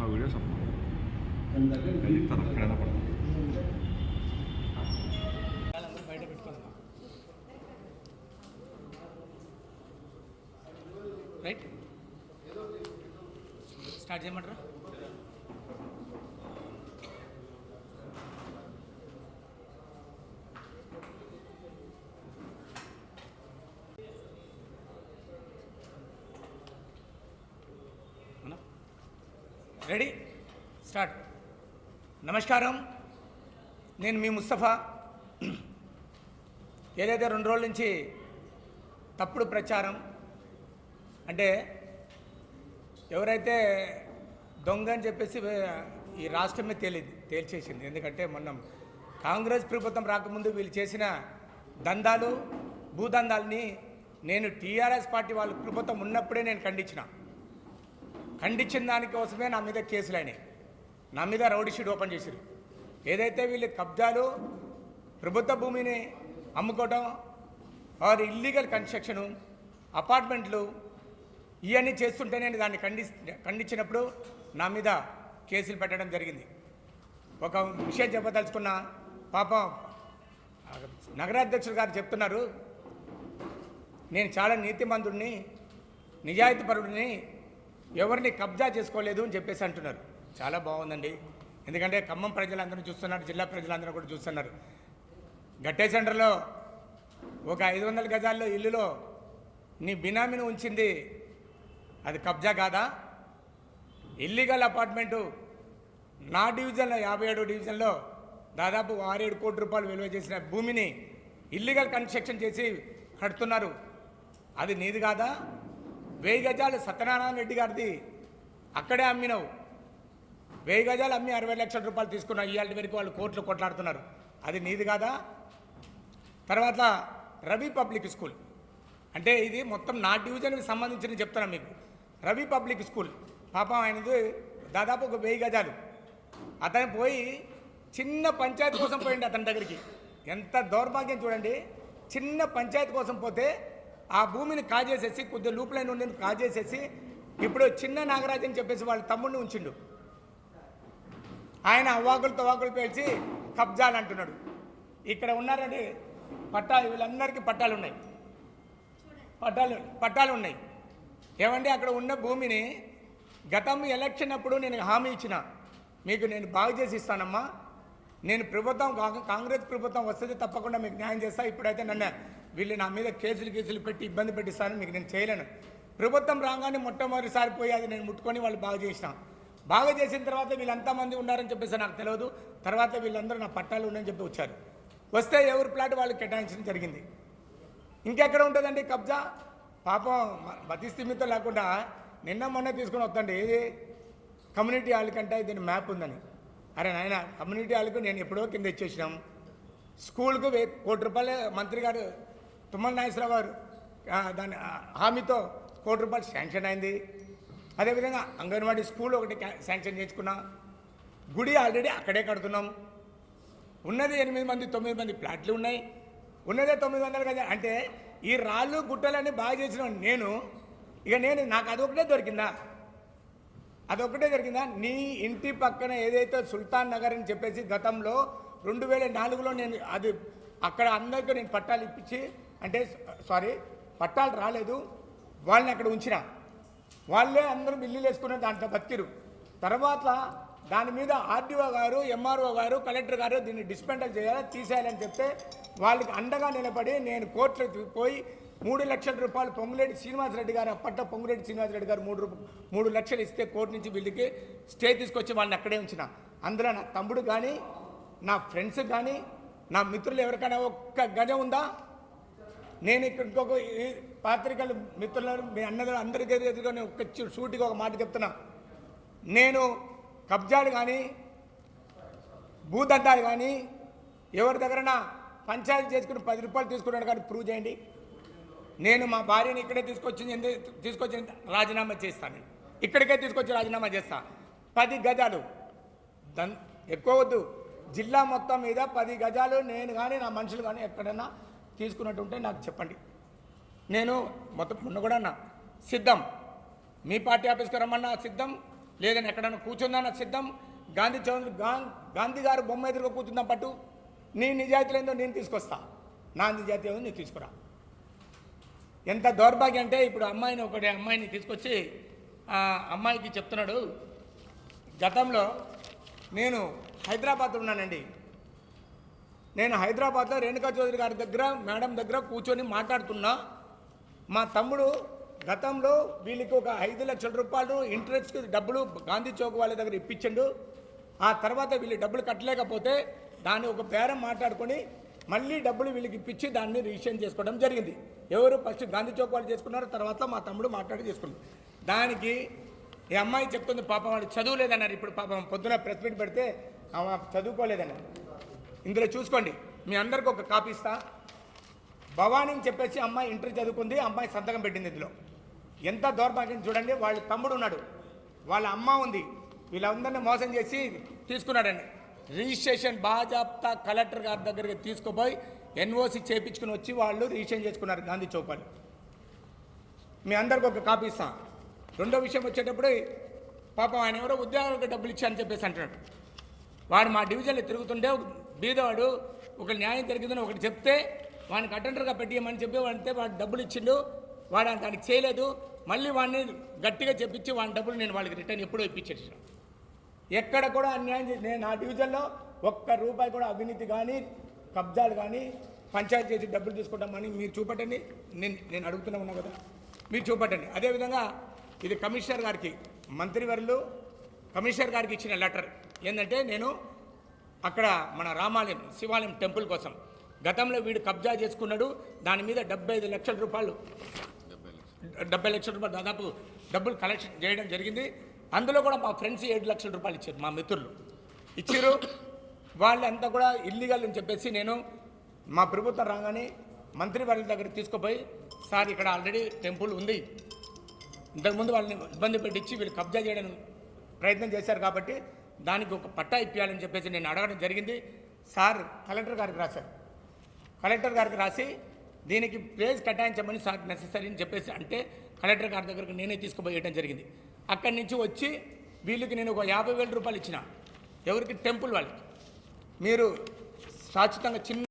దాని దగ్గర వెళ్తాను ఎక్కడైనా పడతాం బయట పెట్టుకోవాలి రైట్ స్టార్ట్ చేయమంటారా? రెడీ? స్టార్ట్. నమస్కారం. నేను మీ ముస్తఫా. ఏదైతే రెండు రోజుల నుంచి తప్పుడు ప్రచారం అంటే ఎవరైతే దొంగ అని చెప్పేసి ఈ రాష్ట్రమే తేలి తేల్చేసింది. ఎందుకంటే మొన్న కాంగ్రెస్ ప్రభుత్వం రాకముందు వీళ్ళు చేసిన దందాలు భూదందాలని నేను టీఆర్ఎస్ పార్టీ వాళ్ళ ప్రభుత్వం ఉన్నప్పుడే నేను ఖండించిన. ఖండించిన దానికోసమే నా మీద కేసులు అయినాయి. నా మీద రౌడీ షీట్ ఓపెన్ చేశారు ఏదైతే వీళ్ళు కబ్జాలు ప్రభుత్వ భూమిని అమ్ముకోవడం వారి ఇల్లీగల్ కన్స్ట్రక్షను అపార్ట్మెంట్లు ఇవన్నీ చేస్తుంటే నేను దాన్ని ఖండి ఖండించినప్పుడు నా మీద కేసులు పెట్టడం జరిగింది. ఒక విషయం చెప్పదలుచుకున్న పాపం నగరాధ్యక్షుడు గారు చెప్తున్నారు. నేను చాలా నీతిమంతుడిని నిజాయితీపరుడిని ఎవరిని కబ్జా చేసుకోలేదు అని చెప్పేసి అంటున్నారు. చాలా బాగుందండి. ఎందుకంటే ఖమ్మం ప్రజలందరూ చూస్తున్నారు జిల్లా ప్రజలందరూ కూడా చూస్తున్నారు. గట్టే సెంటర్లో ఒక ఐదు వందల గజాల్లో ఇల్లులో నీ బినామీని ఉంచింది. అది కబ్జా కాదా? ఇల్లీగల్ అపార్ట్మెంటు నా డివిజన్లో యాభై ఏడు డివిజన్లో దాదాపు ఆరేడు కోట్ల రూపాయలు విలువ చేసిన భూమిని ఇల్లీగల్ కన్స్ట్రక్షన్ చేసి కడుతున్నారు. అది నీది కాదా? వెయ్యి గజాలు సత్యనారాయణ రెడ్డి గారిది. అక్కడే అమ్మినావు. వెయ్యి గజాలు అమ్మి అరవై లక్షల రూపాయలు తీసుకున్నావు. ఇవాళ వరకు వాళ్ళు కోట్లు కొట్లాడుతున్నారు. అది నీది కాదా? తర్వాత రవి పబ్లిక్ స్కూల్. అంటే ఇది మొత్తం నా డివిజన్కి సంబంధించిన చెప్తున్నాను మీకు. Ravi public school. పాపం ఆయనది దాదాపు ఒక వెయ్యి గజాలు. అతను పోయి చిన్న పంచాయతీ కోసం పోయింది అతని దగ్గరికి. ఎంత దౌర్భాగ్యం చూడండి. చిన్న పంచాయతీ కోసం పోతే ఆ భూమిని కాజేసేసి కొద్దిగా లూపులైన ఉండి కాజేసేసి ఇప్పుడు చిన్న నాగరాజు అని చెప్పేసి వాళ్ళ తమ్ముడిని ఉంచిండు. ఆయన అవ్వాకులు వాకులు పేల్చి కబ్జాలు అంటున్నాడు. ఇక్కడ ఉన్నారండి పట్టాలు వీళ్ళందరికీ పట్టాలు ఉన్నాయి. పట్టాలు పట్టాలు ఉన్నాయి. ఏమండి అక్కడ ఉన్న భూమిని గతం ఎలక్షన్ అప్పుడు నేను హామీ ఇచ్చిన. మీకు నేను బాగు చేసి ఇస్తానమ్మా. నేను ప్రభుత్వం కాంగ్రెస్ ప్రభుత్వం వస్తే తప్పకుండా మీకు న్యాయం చేస్తా. ఇప్పుడైతే నన్ను వీళ్ళు నా మీద కేసులు కేసులు పెట్టి ఇబ్బంది పెట్టిస్తాను మీకు నేను చేయలేను. ప్రభుత్వం రాగానే మొట్టమొదటిసారి పోయి అది నేను ముట్టుకొని వాళ్ళు బాగు చేసిన. బాగా చేసిన తర్వాత వీళ్ళంతా మంది ఉన్నారని చెప్పేసి నాకు తెలియదు తర్వాత వీళ్ళందరూ నా పట్టాలు ఉన్నాయని చెప్పి వచ్చారు. వస్తే ఎవరి ప్లాట్ వాళ్ళు కేటాయించడం జరిగింది. ఇంకెక్కడ ఉంటుందండి కబ్జా? పాపం మ- మతి లేకుండా నిన్న మొన్న తీసుకుని వస్తండి. ఏది? కమ్యూనిటీ వాళ్ళకంటే దీని మ్యాప్ ఉందని. అరే నాయన కమ్యూనిటీ వాళ్ళకు నేను ఎప్పుడో కింద ఇచ్చేసినాం. స్కూల్కు వే కోటి రూపాయలు మంత్రి గారు తుమ్మల నాగేశ్వరరావు గారు దాని హామీతో కోటి రూపాయలు శాంక్షన్ అయింది. అదేవిధంగా అంగన్వాడీ స్కూల్ ఒకటి శాంక్షన్ చేసుకున్నాం. గుడి ఆల్రెడీ అక్కడే కడుతున్నాం. ఉన్నది ఎనిమిది మంది తొమ్మిది మంది ప్లాట్లు ఉన్నాయి. ఉన్నదే తొమ్మిది వందలు కదా అంటే ఈ రాళ్ళు గుట్టలన్నీ బాగా చేసిన నేను. ఇక నేను నాకు అదొకటే దొరికిందా? అదొకటే జరిగిందా? నీ ఇంటి పక్కన ఏదైతే సుల్తాన్ నగర్ అని చెప్పేసి గతంలో రెండు వేల నాలుగులో నేను అది అక్కడ అందరికీ నేను పట్టాలు ఇప్పించి అంటే సారీ పట్టాలు రాలేదు. వాళ్ళని అక్కడ ఉంచిన. వాళ్ళే అందరూ బిల్లులు వేసుకున్న దాంట్లో బతికిరు తర్వాత దాని మీద ఆర్డీఓ గారు ఎంఆర్ఓ గారు కలెక్టర్ గారు దీన్ని డిస్పెండల్ చేయాలి తీసేయాలని చెప్తే వాళ్ళకి అండగా నిలబడి నేను కోర్టులో పోయి మూడు లక్షల రూపాయలు పొంగులేటి శ్రీనివాసరెడ్డి గారు అప్పట్లో పొంగులేటి శ్రీనివాసరెడ్డి గారు మూడు మూడు లక్షలు ఇస్తే కోర్టు నుంచి వీళ్ళకి స్టే తీసుకొచ్చి వాళ్ళని అక్కడే ఉంచిన. అందులో నా తమ్ముడు కానీ నా ఫ్రెండ్స్ కానీ నా మిత్రులు ఎవరికైనా ఒక్క గజం ఉందా? నేను ఇక్కడ ఇంకొక పాత్రికలు మిత్రులను మీ అన్నలు అందరికీ ఎదురుగా నేను ఒక్క సూటిగా ఒక మాట చెప్తున్నా. నేను కబ్జాలు కానీ భూదండాలు కానీ ఎవరి దగ్గర పంచాయతీ చేసుకుని పది రూపాయలు తీసుకున్నాడు కానీ ప్రూవ్ చేయండి. నేను మా భార్యని ఇక్కడే తీసుకొచ్చింది ఎందుకు తీసుకొచ్చి రాజీనామా చేస్తాను ఇక్కడికే తీసుకొచ్చి రాజీనామా చేస్తా. పది గజాలు. దన్ ఎక్కువ వద్దు. జిల్లా మొత్తం మీద పది గజాలు నేను కానీ నా మనుషులు కానీ ఎక్కడైనా తీసుకున్నట్టు ఉంటే నాకు చెప్పండి. నేను మొత్తం మొన్న కూడా అన్నా సిద్ధం. మీ పార్టీ ఆఫీస్కి రమ్మన్నా సిద్ధం. లేదని ఎక్కడైనా కూర్చుందన్న సిద్ధం. గాంధీ చౌదరి గాంధీ గారు బొమ్మ ఎదురుగా కూర్చుందాం పట్టు. నీ నిజాయితీలు ఏందో నేను తీసుకొస్తా. నా నిజాయితీ ఏదో తీసుకురా. ఎంత దౌర్భాగ్యం అంటే ఇప్పుడు అమ్మాయిని ఒకటి అమ్మాయిని తీసుకొచ్చి ఆ అమ్మాయికి చెప్తున్నాడు. గతంలో నేను హైదరాబాద్లో ఉన్నానండి. నేను హైదరాబాద్లో రేణుకా చౌదరి గారి దగ్గర మేడం దగ్గర కూర్చొని మాట్లాడుతున్నా. మా తమ్ముడు గతంలో వీళ్ళకి ఒక ఐదు లక్షల రూపాయలు ఇంట్రెస్ట్ డబ్బులు గాంధీ చౌక్ వాళ్ళ దగ్గర ఇప్పించండు. ఆ తర్వాత వీళ్ళు డబ్బులు కట్టలేకపోతే దాన్ని ఒక బేరం మాట్లాడుకొని మళ్ళీ డబ్బులు వీళ్ళకి ఇప్పించి దాన్ని రిజిస్ట్రేషన్ చేసుకోవడం జరిగింది. ఎవరు ఫస్ట్ గాంధీ చౌక్ వాళ్ళు చేసుకున్నారు తర్వాత మా తమ్ముడు మాట్లాడి చేసుకున్నారు దానికి ఈ అమ్మాయి చెప్తుంది పాపం వాడు చదువులేదన్నారు. ఇప్పుడు పాపం పొద్దున ప్రెస్ మీట్ పెడితే ఆమె చదువుకోలేదన్నారు. ఇందులో చూసుకోండి మీ అందరికి ఒక కాపీ ఇస్తా. భవానీని చెప్పేసి అమ్మాయి ఇంటర్ చదువుకుంది అమ్మాయి సంతకం పెట్టింది ఇందులో. ఎంత దౌర్భాగ్యం చూడండి వాళ్ళ తమ్ముడు ఉన్నాడు. వాళ్ళ అమ్మ ఉంది. వీళ్ళందరినీ మోసం చేసి తీసుకున్నాడండి. రిజిస్ట్రేషన్ బాజాప్తా కలెక్టర్ గారి దగ్గరికి తీసుకుపోయి ఎన్ఓసి చేపించుకుని వచ్చి వాళ్ళు రిజిస్ట్రేషన్ చేసుకున్నారు గాంధీ చౌపాలి. మీ అందరికి ఒక కాపీ ఇస్తా. రెండో విషయం వచ్చేటప్పుడు పాపం ఆయన ఎవరో ఉద్యోగాలకు డబ్బులు ఇచ్చారని చెప్పేసి అంటున్నాడు. వాడు మా డివిజన్లో తిరుగుతుంటే బీదవాడు ఒక న్యాయం జరిగిందని ఒకటి చెప్తే వాడిని అటెండర్గా పెట్టియమని చెప్పి వాడితే వాడు డబ్బులు ఇచ్చిండు. వాడు దానికి చేయలేదు. మళ్ళీ వాడిని గట్టిగా చెప్పించి వాడి డబ్బులు నేను వాళ్ళకి రిటర్న్ ఎప్పుడో ఇప్పించేసాను. ఎక్కడ కూడా అన్యాయం చే- నేను నా డివిజన్లో ఒక్క రూపాయి కూడా అవినీతి కానీ కబ్జాలు కానీ పంచాయతీ చేసి డబ్బులు తీసుకుంటామని మీరు చూపెట్టండి. నేను నేను అడుగుతూనే ఉన్నా కదా. మీరు చూపెట్టండి. అదేవిధంగా ఇది కమిషనర్ గారికి మంత్రివర్యులు కమిషనర్ గారికి ఇచ్చిన లెటర్. ఏంటంటే నేను అక్కడ మన రామాలయం శివాలయం టెంపుల్ కోసం గతంలో వీడు కబ్జా చేసుకున్నాడు. దాని మీద డెబ్బై ఐదు లక్షల రూపాయలు డెబ్బై లక్షల రూపాయలు దాదాపు డబ్బులు కలెక్షన్ చేయడం జరిగింది. అందులో కూడా మా ఫ్రెండ్స్ ఏడు లక్షల రూపాయలు ఇచ్చారు మా మిత్రులు. ఇచ్చారు. వాళ్ళంతా కూడా ఇల్లీగల్ అని చెప్పేసి నేను మా ప్రభుత్వం రాగానే మంత్రి వారి దగ్గర తీసుకుపోయి సార్ ఇక్కడ ఆల్రెడీ టెంపుల్ ఉంది. ఇంతకుముందు వాళ్ళని ఇబ్బంది పెట్టించి వీళ్ళు కబ్జా చేయడానికి ప్రయత్నం చేశారు కాబట్టి దానికి ఒక పట్టా ఇప్పించాలని చెప్పేసి నేను అడగడం జరిగింది. సార్ కలెక్టర్ గారికి రాశారు కలెక్టర్ గారికి రాసి దీనికి ప్లేస్ కేటాయించమని సార్ నెససరీ అని చెప్పేసి అంటే కలెక్టర్ గారి దగ్గరకు నేనే తీసుకుపోయడం జరిగింది. అక్కడి నుంచి వచ్చి వీళ్ళకి నేను ఒక యాభై వేల రూపాయలు ఇచ్చిన. ఎవరికి? టెంపుల్ వాళ్ళకి. మీరు సాచితంగా చిన్న